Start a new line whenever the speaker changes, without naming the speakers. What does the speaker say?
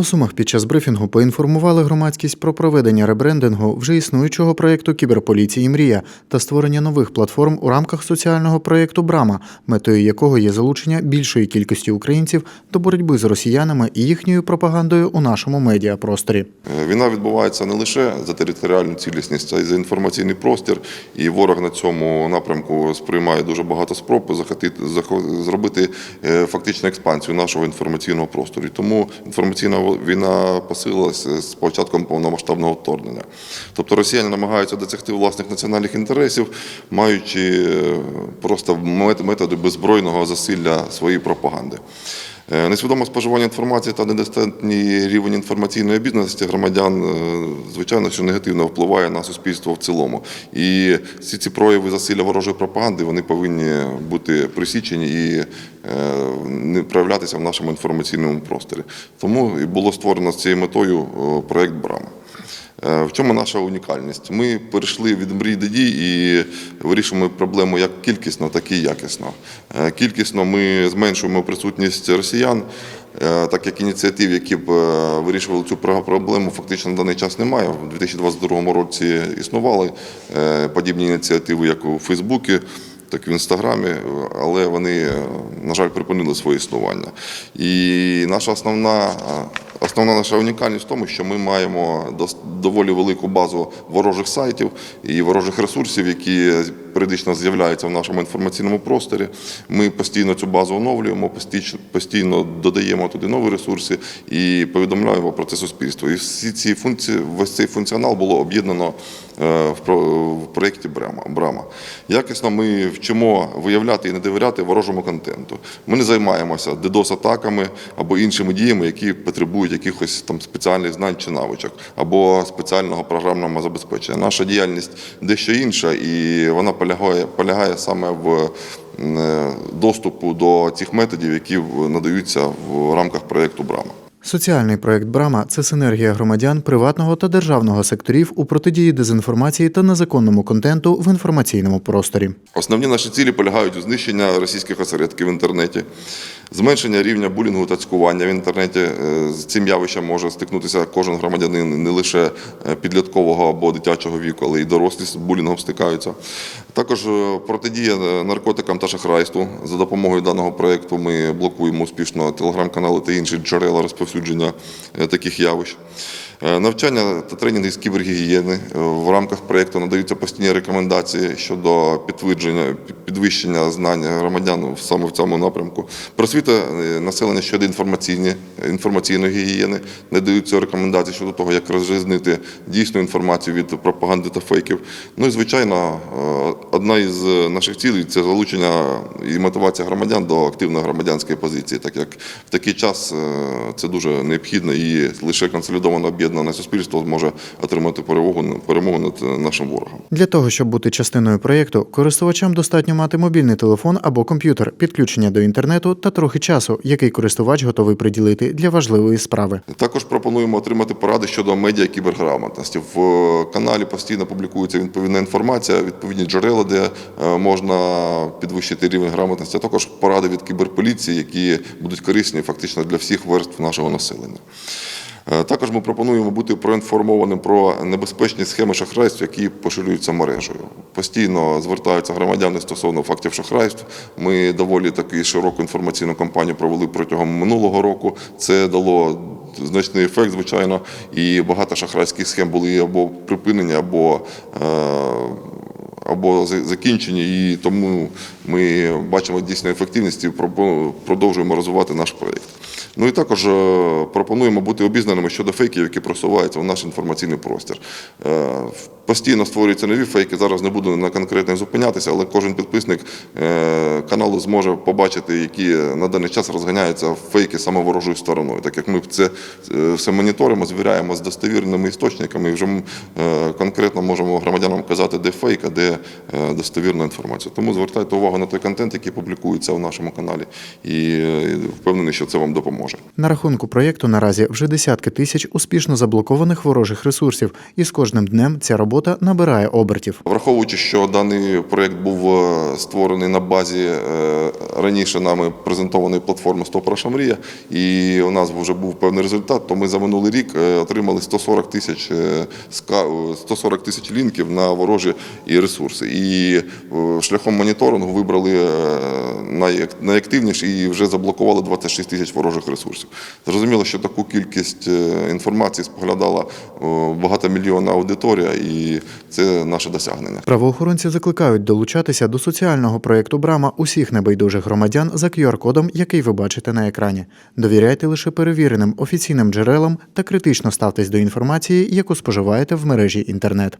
У Сумах під час брифінгу поінформували громадськість про проведення ребрендингу вже існуючого проєкту кіберполіції Мрія та створення нових платформ у рамках соціального проєкту Брама, метою якого є залучення більшої кількості українців до боротьби з росіянами і їхньою пропагандою у нашому медіапросторі.
Війна відбувається не лише за територіальну цілісність, а й за інформаційний простір. І ворог на цьому напрямку сприймає дуже багато спроб захотити захо- зробити е, фактичну експансію нашого інформаційного простору. Тому інформаційна війна посилилася з початком повномасштабного вторгнення. Тобто росіяни намагаються досягти власних національних інтересів, маючи е, просто методи беззбройного засилля своєї пропаганди. Е, Несвідоме споживання інформації та недостатній рівень інформаційної обізнаності громадян, е, звичайно, що негативно впливає на суспільство в цілому. І всі ці прояви засилля ворожої пропаганди вони повинні бути присічені і е, не проявлятися в нашому інформаційному просторі. Тому і було створено з цією метою проект Брама. Е, В чому наша унікальність? Ми перейшли від мрій до дій і вирішуємо проблему як кількісно, так і якісно. Е, Кількісно ми зменшуємо присутність росіян, е, так як ініціатив, які б вирішували цю про- проблему, фактично на даний час немає. У 2022 році існували подібні ініціативи, як у Фейсбуці так і в інстаграмі, але вони, е, на жаль, припинили своє існування. І наша основна, е, основна наша унікальність в тому, що ми маємо доволі велику базу ворожих сайтів і ворожих ресурсів, які періодично з'являються в нашому інформаційному просторі. Ми постійно цю базу оновлюємо, постійно, додаємо туди нові ресурси і повідомляємо про це суспільство. І всі ці функції, весь цей функціонал було об'єднано е, в проєкті Брама. Брама. Якісно ми вчимо виявляти і не довіряти ворожому контенту. Ми не займаємося DDoS-атаками або іншими діями, які потребують якихось там спеціальних знань чи навичок, або спеціального програмного забезпечення. Наша діяльність дещо інша, і вона полягає, полягає саме в е, доступу до цих методів, які надаються в рамках проєкту Брама.
Соціальний проект Брама це синергія громадян приватного та державного секторів у протидії дезінформації та незаконному контенту в інформаційному просторі.
Основні наші цілі полягають у знищенні російських осередків в інтернеті, зменшення рівня булінгу та цькування в інтернеті. Е, З цим явищем може стикнутися кожен громадянин не лише е, підліткового або дитячого віку, але й дорослі з булінгом стикаються. Також е, протидія наркотикам та шахрайству. За допомогою даного проєкту ми блокуємо успішно телеграм-канали та інші джерела розповсюдження таких явищ. Е, Навчання та тренінги з кібергігієни Е, в рамках проєкту надаються постійні рекомендації щодо підтвердження підвищення знань громадян саме в цьому напрямку. Просвіта е, населення щодо інформаційні, інформаційної гігієни надаються рекомендації щодо того, як розрізнити дійсну інформацію від пропаганди та фейків. Ну і звичайно, одна із наших цілей це залучення і мотивація громадян до активної громадянської позиції, так як в такий час це дуже необхідно і лише консолідовано об'єднане суспільство зможе отримати перемогу, перемогу над нашим ворогом.
Для того, щоб бути частиною проєкту, користувачам достатньо мати мобільний телефон або комп'ютер, підключення до інтернету та трохи часу, який користувач готовий приділити для важливої справи.
Також пропонуємо отримати поради щодо медіа кіберграмотності. В е, каналі постійно публікується відповідна інформація, відповідні джерела, де е, можна підвищити рівень грамотності, а також поради від кіберполіції, які будуть корисні фактично для всіх верств нашого населення. Е, Також ми пропонуємо бути проінформованим про небезпечні схеми шахрайств, які поширюються мережею. Постійно звертаються громадяни стосовно фактів шахрайств. Ми доволі таки широку інформаційну кампанію провели протягом минулого року. Це дало значний ефект, звичайно, і багато шахрайських схем були або припинені, або е, або за- закінчені, і тому ми бачимо дійсну ефективність і продовжуємо розвивати наш проєкт. Ну і також е, пропонуємо бути обізнаними щодо фейків, які просуваються в наш інформаційний простір. Е, Постійно створюються нові фейки. Зараз не буду на конкретних зупинятися, але кожен підписник е, каналу зможе побачити, які на даний час розганяються фейки саме ворожою стороною. Так як ми це все моніторимо, звіряємо з достовірними істочниками, і вже конкретно можемо громадянам казати, де фейк, а де достовірна інформація. Тому звертайте увагу на той контент, який публікується в нашому каналі, і впевнений, що це вам допоможе. Допоможе.
На рахунку проєкту наразі вже десятки тисяч успішно заблокованих ворожих ресурсів, і з кожним днем ця робота набирає обертів.
Враховуючи, що даний проект був е, створений на базі е, раніше нами презентованої платформи «Стоп Раша Мрія, і у нас вже був певний результат, то ми за минулий рік е, отримали 140 тисяч е, ска- е, 140 тисяч лінків на ворожі і ресурси. І шляхом моніторингу вибрали найактивніші і вже заблокували 26 тисяч ворожих ресурсів. Зрозуміло, що таку кількість е, інформації споглядала багатомільйонна аудиторія, і це наше досягнення.
Правоохоронці закликають долучатися до соціального проєкту Брама усіх небайдужих громадян за QR-кодом, який ви бачите на екрані. Довіряйте лише перевіреним офіційним джерелам та критично ставтесь до інформації, яку споживаєте в мережі інтернет.